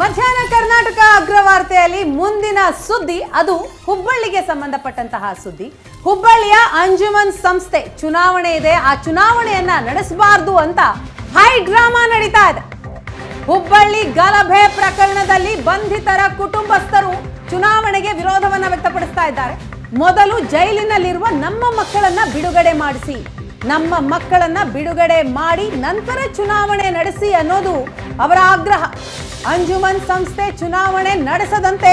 ಮಧ್ಯಾಹ್ನ ಕರ್ನಾಟಕ ಅಗ್ರವಾರ್ತೆಯಲ್ಲಿ ಮುಂದಿನ ಸುದ್ದಿ, ಅದು ಹುಬ್ಬಳ್ಳಿಗೆ ಸಂಬಂಧಪಟ್ಟಂತಹ ಸುದ್ದಿ. ಹುಬ್ಬಳ್ಳಿಯ ಅಂಜುಮನ್ ಸಂಸ್ಥೆ ಚುನಾವಣೆ ಇದೆ, ಆ ಚುನಾವಣೆಯನ್ನ ನಡೆಸಬಾರದು ಅಂತ ಹೈ ಡ್ರಾಮಾ ನಡೀತಾ ಇದೆ. ಹುಬ್ಬಳ್ಳಿ ಗಲಭೆ ಪ್ರಕರಣದಲ್ಲಿ ಬಂಧಿತರ ಕುಟುಂಬಸ್ಥರು ಚುನಾವಣೆಗೆ ವಿರೋಧವನ್ನ ವ್ಯಕ್ತಪಡಿಸ್ತಾ ಇದ್ದಾರೆ. ಮೊದಲು ಜೈಲಿನಲ್ಲಿರುವ ನಮ್ಮ ಮಕ್ಕಳನ್ನ ಬಿಡುಗಡೆ ಮಾಡಿಸಿ, ನಮ್ಮ ಮಕ್ಕಳನ್ನ ಬಿಡುಗಡೆ ಮಾಡಿ, ನಂತರ ಚುನಾವಣೆ ನಡೆಸಿ ಅನ್ನೋದು ಅವರ ಆಗ್ರಹ. ಅಂಜುಮನ್ ಸಂಸ್ಥೆ ಚುನಾವಣೆ ನಡೆಸದಂತೆ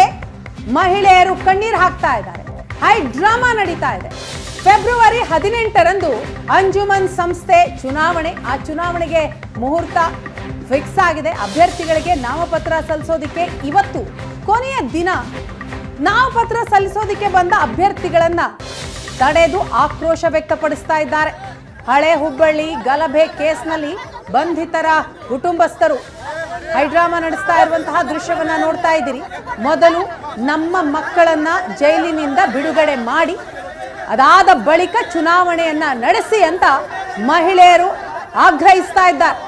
ಮಹಿಳೆಯರು ಕಣ್ಣೀರು ಹಾಕ್ತಾ ಇದ್ದಾರೆ. ಹೈ ಡ್ರಾಮಾ ನಡೀತಾ ಇದೆ. ಫೆಬ್ರವರಿ ಹದಿನೆಂಟರಂದು ಅಂಜುಮನ್ ಸಂಸ್ಥೆ ಚುನಾವಣೆ, ಆ ಚುನಾವಣೆಗೆ ಮುಹೂರ್ತ ಫಿಕ್ಸ್ ಆಗಿದೆ. ಅಭ್ಯರ್ಥಿಗಳಿಗೆ ನಾಮಪತ್ರ ಸಲ್ಲಿಸೋದಕ್ಕೆ ಇವತ್ತು ಕೊನೆಯ ದಿನ. ನಾಮಪತ್ರ ಸಲ್ಲಿಸೋದಕ್ಕೆ ಬಂದ ಅಭ್ಯರ್ಥಿಗಳನ್ನ ತಡೆದು ಆಕ್ರೋಶ ವ್ಯಕ್ತಪಡಿಸ್ತಾ ಇದ್ದಾರೆ. ಹಳೆ ಹುಬ್ಬಳ್ಳಿ ಗಲಭೆ ಕೇಸ್ನಲ್ಲಿ ಬಂಧಿತರ ಕುಟುಂಬಸ್ಥರು ಹೈಡ್ರಾಮಾ ನಡೆಸ್ತಾ ಇರುವಂತಹ ದೃಶ್ಯವನ್ನ ನೋಡ್ತಾ ಇದ್ದೀರಿ. ಮೊದಲು ನಮ್ಮ ಮಕ್ಕಳನ್ನ ಜೈಲಿನಿಂದ ಬಿಡುಗಡೆ ಮಾಡಿ, ಅದಾದ ಬಳಿಕ ಚುನಾವಣೆಯನ್ನ ನಡೆಸಿ ಅಂತ ಮಹಿಳೆಯರು ಆಗ್ರಹಿಸ್ತಾ ಇದ್ದಾರೆ.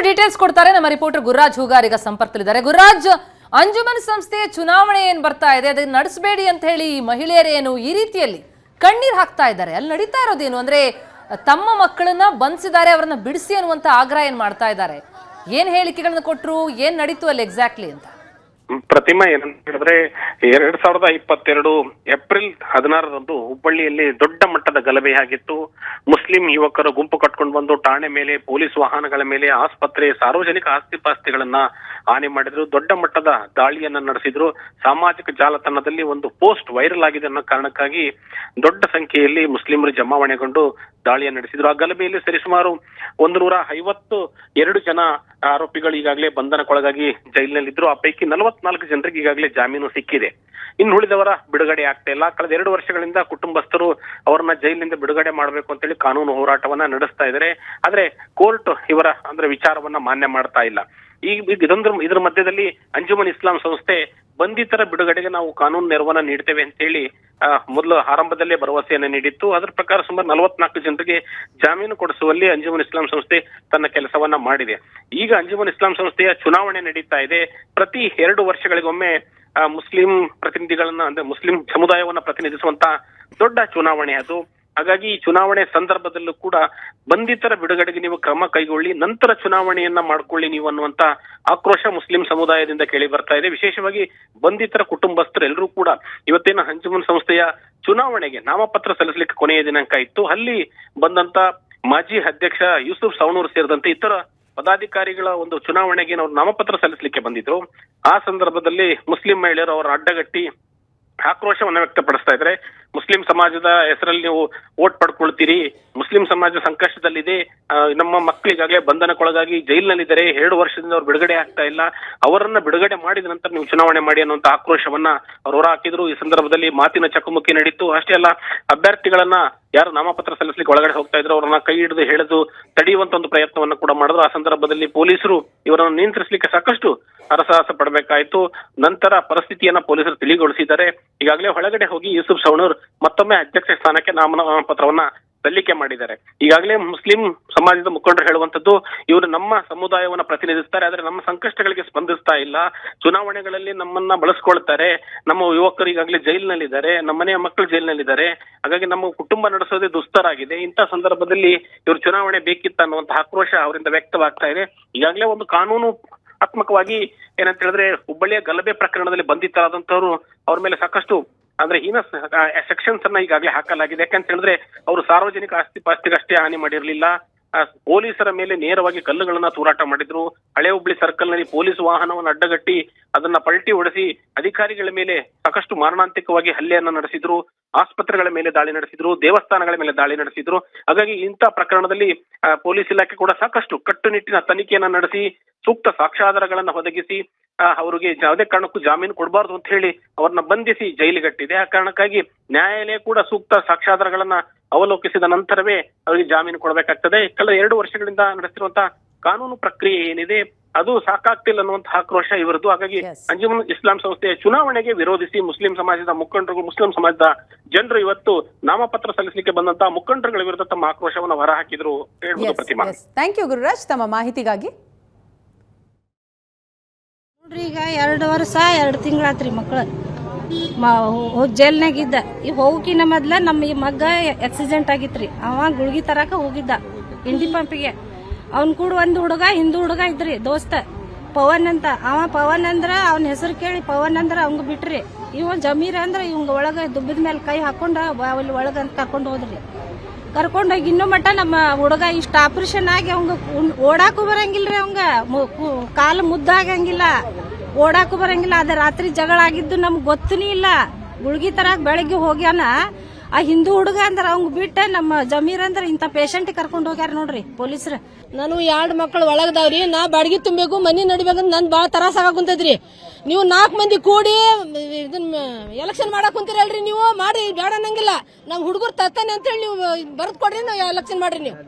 ಇನ್ನಷ್ಟು ಡೀಟೇಲ್ಸ್ ಕೊಡ್ತಾರೆ. ನಮ್ಮ ರಿಪೋರ್ಟರ್ ಗುರುರಾಜ್ ಈಗ ಸಂಪರ್ಕದಲ್ಲಿದ್ದಾರೆ. ಗುರುರಾಜ್, ಅಂಜುಮನ್ ಸಂಸ್ಥೆಯ ಚುನಾವಣೆ ಏನ್ ಬರ್ತಾ ಇದೆ? ಅದನ್ನ ನಡೆಸಬೇಡಿ ಅಂತ ಹೇಳಿ ಮಹಿಳೆಯರೇನು ಈ ರೀತಿಯಲ್ಲಿ ಕಣ್ಣೀರ್ ಹಾಕ್ತಾ ಇದ್ದಾರೆ. ಅಲ್ಲಿ ನಡೀತಾ ಇರೋದೇನು ಅಂದ್ರೆ ತಮ್ಮ ಮಕ್ಕಳನ್ನ ಬಂಧಿಸಿದ್ದಾರೆ, ಅವರನ್ನ ಬಿಡಿಸಿ ಅನ್ನುವಂತ ಆಗ್ರಹ ಏನ್ ಮಾಡ್ತಾ ಇದ್ದಾರೆ? ಏನ್ ಹೇಳಿಕೆಗಳನ್ನ ಕೊಟ್ಟರು ಏನ್ ನಡೀತು ಅಲ್ಲಿ ಎಕ್ಸಾಕ್ಟ್ಲಿ ಅಂತ? ಪ್ರತಿಮಾ ಏನಂತ ಹೇಳಿದ್ರೆ ಎರಡ್ ಸಾವಿರದ ಇಪ್ಪತ್ತೆರಡು ಏಪ್ರಿಲ್ ಹದಿನಾರರಂದು ಹುಬ್ಬಳ್ಳಿಯಲ್ಲಿ ದೊಡ್ಡ ಮಟ್ಟದ ಗಲಭೆಯಾಗಿತ್ತು ಮುಸ್ಲಿಂ ಯುವಕರು ಗುಂಪು ಕಟ್ಕೊಂಡು ಬಂದು ಠಾಣೆ ಮೇಲೆ, ಪೊಲೀಸ್ ವಾಹನಗಳ ಮೇಲೆ ಆಸ್ಪತ್ರೆ, ಸಾರ್ವಜನಿಕ ಆಸ್ತಿ ಪಾಸ್ತಿಗಳನ್ನ ಹಾನಿ ಮಾಡಿದ್ರು, ದೊಡ್ಡ ಮಟ್ಟದ ದಾಳಿಯನ್ನ ನಡೆಸಿದ್ರು. ಸಾಮಾಜಿಕ ಜಾಲತಾಣದಲ್ಲಿ ಒಂದು ಪೋಸ್ಟ್ ವೈರಲ್ ಆಗಿದೆ ಅನ್ನೋ ಕಾರಣಕ್ಕಾಗಿ ದೊಡ್ಡ ಸಂಖ್ಯೆಯಲ್ಲಿ ಮುಸ್ಲಿಮರು ಜಮಾವಣೆಗೊಂಡು ದಾಳಿಯನ್ನು ನಡೆಸಿದ್ರು. ಆ ಗಲಭೆಯಲ್ಲಿ ಸರಿಸುಮಾರು ಒಂದು ನೂರ ಐವತ್ತು ಎರಡು ಜನ ಆರೋಪಿಗಳು ಈಗಾಗಲೇ ಬಂಧನಕ್ಕೊಳಗಾಗಿ ಜೈಲಿನಲ್ಲಿದ್ರು. ಆ ಪೈಕಿ ನಲವತ್ನಾಲ್ಕು ಜನರಿಗೆ ಈಗಾಗಲೇ ಜಾಮೀನು ಸಿಕ್ಕಿದೆ. ಇನ್ನು ಉಳಿದವರ ಬಿಡುಗಡೆ ಆಗ್ತಾ ಇಲ್ಲ. ಕಳೆದ ಎರಡು ವರ್ಷಗಳಿಂದ ಕುಟುಂಬಸ್ಥರು ಅವರನ್ನ ಜೈಲಿನಿಂದ ಬಿಡುಗಡೆ ಮಾಡಬೇಕು ಅಂತೇಳಿ ಕಾನೂನು ಹೋರಾಟವನ್ನ ನಡೆಸ್ತಾ ಇದ್ದಾರೆ. ಆದ್ರೆ ಕೋರ್ಟ್ ಇವರ ಅಂದ್ರೆ ವಿಚಾರವನ್ನ ಮಾನ್ಯ ಮಾಡ್ತಾ ಇಲ್ಲ. ಈಗ ಇದೊಂದ್ರ ಇದ್ರ ಮಧ್ಯದಲ್ಲಿ ಅಂಜುಮನ್ ಇಸ್ಲಾಂ ಸಂಸ್ಥೆ ಬಂಧಿತರ ಬಿಡುಗಡೆಗೆ ನಾವು ಕಾನೂನು ನೆರವನ್ನ ನೀಡ್ತೇವೆ ಅಂತ ಹೇಳಿ ಮೊದಲು ಆರಂಭದಲ್ಲೇ ಭರವಸೆಯನ್ನ ನೀಡಿತ್ತು. ಅದರ ಪ್ರಕಾರ ಸುಮಾರು ನಲವತ್ನಾಲ್ಕು ಜನರಿಗೆ ಜಾಮೀನು ಕೊಡಿಸುವಲ್ಲಿ ಅಂಜುಮನ್ ಇಸ್ಲಾಂ ಸಂಸ್ಥೆ ತನ್ನ ಕೆಲಸವನ್ನ ಮಾಡಿದೆ. ಈಗ ಅಂಜುಮನ್ ಇಸ್ಲಾಂ ಸಂಸ್ಥೆಯ ಚುನಾವಣೆ ನಡೀತಾ ಇದೆ. ಪ್ರತಿ ಎರಡು ವರ್ಷಗಳಿಗೊಮ್ಮೆ ಮುಸ್ಲಿಂ ಪ್ರತಿನಿಧಿಗಳನ್ನ, ಅಂದ್ರೆ ಮುಸ್ಲಿಂ ಸಮುದಾಯವನ್ನ ಪ್ರತಿನಿಧಿಸುವಂತ ದೊಡ್ಡ ಚುನಾವಣೆ ಅದು. ಹಾಗಾಗಿ ಈ ಚುನಾವಣೆ ಸಂದರ್ಭದಲ್ಲೂ ಕೂಡ ಬಂಧಿತರ ಬಿಡುಗಡೆಗೆ ನೀವು ಕ್ರಮ ಕೈಗೊಳ್ಳಿ, ನಂತರ ಚುನಾವಣೆಯನ್ನ ಮಾಡ್ಕೊಳ್ಳಿ ನೀವು ಅನ್ನುವಂತ ಆಕ್ರೋಶ ಮುಸ್ಲಿಂ ಸಮುದಾಯದಿಂದ ಕೇಳಿ ಬರ್ತಾ ಇದೆ. ವಿಶೇಷವಾಗಿ ಬಂಧಿತರ ಕುಟುಂಬಸ್ಥರು ಎಲ್ಲರೂ ಕೂಡ ಇವತ್ತಿನ ಹಂಚುಮನ್ ಸಂಸ್ಥೆಯ ಚುನಾವಣೆಗೆ ನಾಮಪತ್ರ ಸಲ್ಲಿಸಲಿಕ್ಕೆ ಕೊನೆಯ ದಿನಾಂಕ ಇತ್ತು. ಅಲ್ಲಿ ಬಂದಂತ ಮಾಜಿ ಅಧ್ಯಕ್ಷ ಯೂಸುಫ್ ಸವಣೂರ್ ಸೇರಿದಂತೆ ಇತರ ಪದಾಧಿಕಾರಿಗಳ ಒಂದು ಚುನಾವಣೆಗೆ ನಾವು ನಾಮಪತ್ರ ಸಲ್ಲಿಸಲಿಕ್ಕೆ ಬಂದಿದ್ರು. ಆ ಸಂದರ್ಭದಲ್ಲಿ ಮುಸ್ಲಿಂ ಮಹಿಳೆಯರು ಅವರ ಅಡ್ಡಗಟ್ಟಿ ಆಕ್ರೋಶವನ್ನ ವ್ಯಕ್ತಪಡಿಸ್ತಾ ಇದ್ರೆ, ಮುಸ್ಲಿಂ ಸಮಾಜದ ಹೆಸರಲ್ಲಿ ನೀವು ಓಟ್ ಪಡ್ಕೊಳ್ತೀರಿ, ಮುಸ್ಲಿಂ ಸಮಾಜ ಸಂಕಷ್ಟದಲ್ಲಿದೆ ನಮ್ಮ ಮಕ್ಕಳಿಗಾಗಲೇ ಬಂಧನಕ್ಕೊಳಗಾಗಿ ಜೈಲಿನಲ್ಲಿದ್ದಾರೆ, ಎರಡು ವರ್ಷದಿಂದ ಅವ್ರು ಬಿಡುಗಡೆ ಆಗ್ತಾ ಇಲ್ಲ, ಅವರನ್ನ ಬಿಡುಗಡೆ ಮಾಡಿದ ನಂತರ ನೀವು ಚುನಾವಣೆ ಮಾಡಿ ಅನ್ನುವಂತ ಆಕ್ರೋಶವನ್ನ ಅವ್ರು ಹೊರ ಹಾಕಿದ್ರು. ಈ ಸಂದರ್ಭದಲ್ಲಿ ಮಾತಿನ ಚಕಮಕಿ ನಡೀತು. ಅಷ್ಟೇ ಅಲ್ಲ, ಅಭ್ಯರ್ಥಿಗಳನ್ನ ಯಾರು ನಾಮಪತ್ರ ಸಲ್ಲಿಸಲಿಕ್ಕೆ ಒಳಗಡೆ ಹೋಗ್ತಾ ಇದ್ರು ಅವರನ್ನ ಕೈ ಹಿಡಿದು ಹೇಳಿದು ತಡೆಯುವಂತ ಒಂದು ಪ್ರಯತ್ನವನ್ನ ಕೂಡ ಮಾಡಿದ್ರು. ಆ ಸಂದರ್ಭದಲ್ಲಿ ಪೊಲೀಸರು ಇವರನ್ನು ನಿಯಂತ್ರಿಸಲಿಕ್ಕೆ ಸಾಕಷ್ಟು ಹರಸಾಹಸ ಪಡಬೇಕಾಯಿತು. ನಂತರ ಪರಿಸ್ಥಿತಿಯನ್ನ ಪೊಲೀಸರು ತಿಳಿಗೊಳಿಸಿದ್ದಾರೆ. ಈಗಾಗಲೇ ಒಳಗಡೆ ಹೋಗಿ ಯೂಸುಫ್ ಸವಣೂರ್ ಮತ್ತೊಮ್ಮೆ ಅಧ್ಯಕ್ಷ ಸ್ಥಾನಕ್ಕೆ ನಾಮಪತ್ರವನ್ನ ಸಲ್ಲಿಕೆ ಮಾಡಿದ್ದಾರೆ. ಈಗಾಗಲೇ ಮುಸ್ಲಿಂ ಸಮಾಜದ ಮುಖಂಡರು ಹೇಳುವಂತದ್ದು ಇವರು ನಮ್ಮ ಸಮುದಾಯವನ್ನ ಪ್ರತಿನಿಧಿಸ್ತಾರೆ, ಆದ್ರೆ ನಮ್ಮ ಸಂಕಷ್ಟಗಳಿಗೆ ಸ್ಪಂದಿಸ್ತಾ ಇಲ್ಲ. ಚುನಾವಣೆಗಳಲ್ಲಿ ನಮ್ಮನ್ನ ಬಳಸ್ಕೊಳ್ತಾರೆ. ನಮ್ಮ ಯುವಕರು ಈಗಾಗಲೇ ಜೈಲಿನಲ್ಲಿದ್ದಾರೆ ನಮ್ಮನೆಯ ಮಕ್ಕಳು ಜೈಲಿನಲ್ಲಿದ್ದಾರೆ. ಹಾಗಾಗಿ ನಮ್ಮ ಕುಟುಂಬ ನಡೆಸೋದೇ ದುಸ್ತರಾಗಿದೆ. ಇಂಥ ಸಂದರ್ಭದಲ್ಲಿ ಇವರು ಚುನಾವಣೆ ಬೇಕಿತ್ತ ಅನ್ನುವಂತ ಆಕ್ರೋಶ ಅವರಿಂದ ವ್ಯಕ್ತವಾಗ್ತಾ ಇದೆ. ಈಗಾಗಲೇ ಒಂದು ಕಾನೂನು ಆತ್ಮಕವಾಗಿ ಏನಂತ ಹೇಳಿದ್ರೆ ಹುಬ್ಬಳ್ಳಿಯ ಗಲಭೆ ಪ್ರಕರಣದಲ್ಲಿ ಬಂಧಿತರಾದಂತವರು ಅವ್ರ ಮೇಲೆ ಸಾಕಷ್ಟು ಅಂದ್ರೆ ಹೀನ ಸೆಕ್ಷನ್ಸ್ ಅನ್ನ ಈಗಾಗಲೇ ಹಾಕಲಾಗಿದೆ. ಯಾಕಂತ ಹೇಳಿದ್ರೆ ಅವರು ಸಾರ್ವಜನಿಕ ಆಸ್ತಿ ಪಾಸ್ತಿಗಷ್ಟೇ ಹಾನಿ ಮಾಡಿರಲಿಲ್ಲ. ಪೊಲೀಸರ ಮೇಲೆ ನೇರವಾಗಿ ಕಲ್ಲುಗಳನ್ನ ತೂರಾಟ ಮಾಡಿದ್ರು. ಹಳೆ ಹುಬ್ಳಿ ಸರ್ಕಲ್ನಲ್ಲಿ ಪೊಲೀಸ್ ವಾಹನವನ್ನು ಅಡ್ಡಗಟ್ಟಿ ಅದನ್ನ ಪಲ್ಟಿ ಹೊಡೆಸಿ ಅಧಿಕಾರಿಗಳ ಮೇಲೆ ಸಾಕಷ್ಟು ಮಾರಣಾಂತಿಕವಾಗಿ ಹಲ್ಲೆಯನ್ನ ನಡೆಸಿದ್ರು. ಆಸ್ಪತ್ರೆಗಳ ಮೇಲೆ ದಾಳಿ ನಡೆಸಿದ್ರು, ದೇವಸ್ಥಾನಗಳ ಮೇಲೆ ದಾಳಿ ನಡೆಸಿದ್ರು. ಹಾಗಾಗಿ ಇಂಥ ಪ್ರಕರಣದಲ್ಲಿ ಪೊಲೀಸ್ ಇಲಾಖೆ ಕೂಡ ಸಾಕಷ್ಟು ಕಟ್ಟುನಿಟ್ಟಿನ ತನಿಖೆಯನ್ನ ನಡೆಸಿ, ಸೂಕ್ತ ಸಾಕ್ಷ್ಯಾಧಾರಗಳನ್ನ ಒದಗಿಸಿ ಅವರಿಗೆ ಯಾವುದೇ ಕಾರಣಕ್ಕೂ ಜಾಮೀನು ಕೊಡಬಾರ್ದು ಅಂತ ಹೇಳಿ ಅವರನ್ನ ಬಂಧಿಸಿ ಜೈಲಿಗಟ್ಟಿದೆ. ಆ ಕಾರಣಕ್ಕಾಗಿ ನ್ಯಾಯಾಲಯ ಕೂಡ ಸೂಕ್ತ ಸಾಕ್ಷ್ಯಾಧಾರಗಳನ್ನ ಅವಲೋಕಿಸಿದ ನಂತರವೇ ಅವರಿಗೆ ಜಾಮೀನು ಕೊಡಬೇಕಾಗ್ತದೆ. ಕಳೆದ ಎರಡು ವರ್ಷಗಳಿಂದ ನಡೆಸಿರುವಂತಹ ಕಾನೂನು ಪ್ರಕ್ರಿಯೆ ಏನಿದೆ ಅದು ಸಾಕಾಗ್ತಿಲ್ಲ ಅನ್ನುವಂತಹ ಆಕ್ರೋಶ ಇವರದು ಹಾಗಾಗಿ. ಅಂಜುಮನ್ ಇಸ್ಲಾಂ ಸಂಸ್ಥೆಯ ಚುನಾವಣೆಗೆ ವಿರೋಧಿಸಿ ಮುಸ್ಲಿಂ ಸಮಾಜದ ಮುಖಂಡರು ಮುಸ್ಲಿಂ ಸಮಾಜದ ಜನರು ಇವತ್ತು ನಾಮಪತ್ರ ಸಲ್ಲಿಸಲಿಕ್ಕೆ ಬಂದಂತಹ ಮುಖಂಡರುಗಳ ವಿರುದ್ಧ ತಮ್ಮ ಆಕ್ರೋಶವನ್ನು ಹೊರಹಾಕಿದ್ರು ಹೇಳ್ಬೋದು ಪ್ರತಿಮಾ. Thank you Gururaj. ತಮ್ಮ ಮಾಹಿತಿಗಾಗಿ. ನೋಡ್ರಿ ಈಗ ಎರಡು ವರ್ಷ ಎರಡು ತಿಂಗಳಾತ್ರಿ ಮಕ್ಕಳು ಹೋಗಿ ಜೈಲ್ನಾಗ ಇದ್ದ ಈ ಹೋಗಿನ ಮೊದ್ಲ ನಮ್ಮ ಈ ಮಗ್ಗ ಆಕ್ಸಿಡೆಂಟ್ ಆಗಿತ್ರಿ. ಅವ ಗುಳ್ಗಿ ತರಾಕ ಹೋಗಿದ್ದ. ಇಂಡಿ ಪಂಪಿಗೆ. ಅವ್ನ್ ಕೂಡ ಒಂದ್ ಹುಡುಗ, ಹಿಂದೂ ಹುಡುಗ ಇದ್ರಿ, ದೋಸ್ತ. ಪವನ್ ಅಂತ. ಅವ ಪವನ್ ಅಂದ್ರ ಅವನ ಹೆಸರು ಕೇಳಿ ಪವನ್ ಅಂದ್ರ ಅವಂಗ ಬಿಟ್ರಿ. ಇವ ಜಮೀರ್ ಅಂದ್ರ ಇವಂಗ ಒಳಗ ದುಬ್ಬದ ಮೇಲೆ ಕೈ ಹಾಕೊಂಡ ಅಲ್ಲಿ ಒಳಗ ಅಂತ ಕರ್ಕೊಂಡು ಹೋದ್ರಿ. ಕರ್ಕೊಂಡೋಗಿ ಇನ್ನೂ ಮಟ್ಟ ನಮ್ಮ ಹುಡುಗ ಇಷ್ಟ ಆಪರೇಷನ್ ಆಗಿ ಅವಂಗ ಓಡಾಕು ಬರಂಗಿಲ್ರಿ ಅವಂಗ ಕಾಲು ಮುದ್ದಾಗಂಗಿಲ್ಲ ಓಡಾಕು ಬರಂಗಿಲ್ಲ. ಅದ ರಾತ್ರಿ ಜಗಳ ಆಗಿದ್ದು ನಮ್ಗೆ ಗೊತ್ತನೇ ಇಲ್ಲ. ಗುಳ್ಗಿ ತರ ಬೆಳಗ್ಗೆ ಹೋಗ್ಯಾನ. ಆ ಹಿಂದೂ ಹುಡುಗ ಅಂದ್ರ ಅವಂಗ ಬಿಟ್ಟ ನಮ್ಮ ಜಮೀರ್ ಅಂದ್ರ ಇಂತ ಪೇಷಂಟ್ ಕರ್ಕೊಂಡ್ ಹೋಗ್ಯಾರ ನೋಡ್ರಿ ಪೊಲೀಸ್ರ. ನಾನು ಎರಡು ಮಕ್ಕಳು ಒಳಗದಾವ್ರಿ, ನಾ ಬಾಡಿಗೆ ತುಂಬಬೇಕು ಮನಿ ನಡಿಬೇಕಂತ ನನ್ ಬಾಳ ತರ ಕುಂತದ್ರಿ ನೀವು ನಾಲ್ಕು ಮಂದಿ ಕೂಡಿ ಇದನ್ ಎಲೆಕ್ಷನ್ ಮಾಡಕ್ ಕುಂತೀರಲ್ರಿ ನೀವು? ಮಾಡಿ ಬೇಡ ಅನ್ನಂಗಿಲ್ಲ. ನಮ್ ಹುಡುಗರು ತತ್ತಾನೆ ಅಂತೇಳಿ ನೀವು ಬರ್ದ್ ಕೊಡ್ರಿ, ನಾವು ಎಲೆಕ್ಷನ್ ಮಾಡ್ರಿ ನೀವು.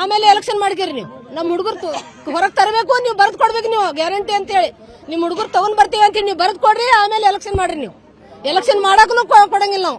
ಆಮೇಲೆ ಎಲೆಕ್ಷನ್ ಮಾಡ್ಕೇರಿ ನೀವು. ನಮ್ ಹುಡುಗರು ಹೊರಗ್ ತರಬೇಕು, ನೀವು ಬರ್ದ್ ಕೊಡ್ಬೇಕು ನೀವು ಗ್ಯಾರಂಟಿ ಅಂತೇಳಿ ನಿಮ್ ಹುಡುಗರು ತಗೊಂಡ್ ಬರ್ತೀವಿ ಅಂತೇಳಿ ನೀವು ಬರ್ದ್ ಕೊಡ್ರಿ, ಆಮೇಲೆ ಎಲೆಕ್ಷನ್ ಮಾಡ್ರಿ ನೀವು. ಎಲೆಕ್ಷನ್ ಮಾಡಕ್ಕೂ ಕೊಡಂಗಿಲ್ಲ ನಾವು.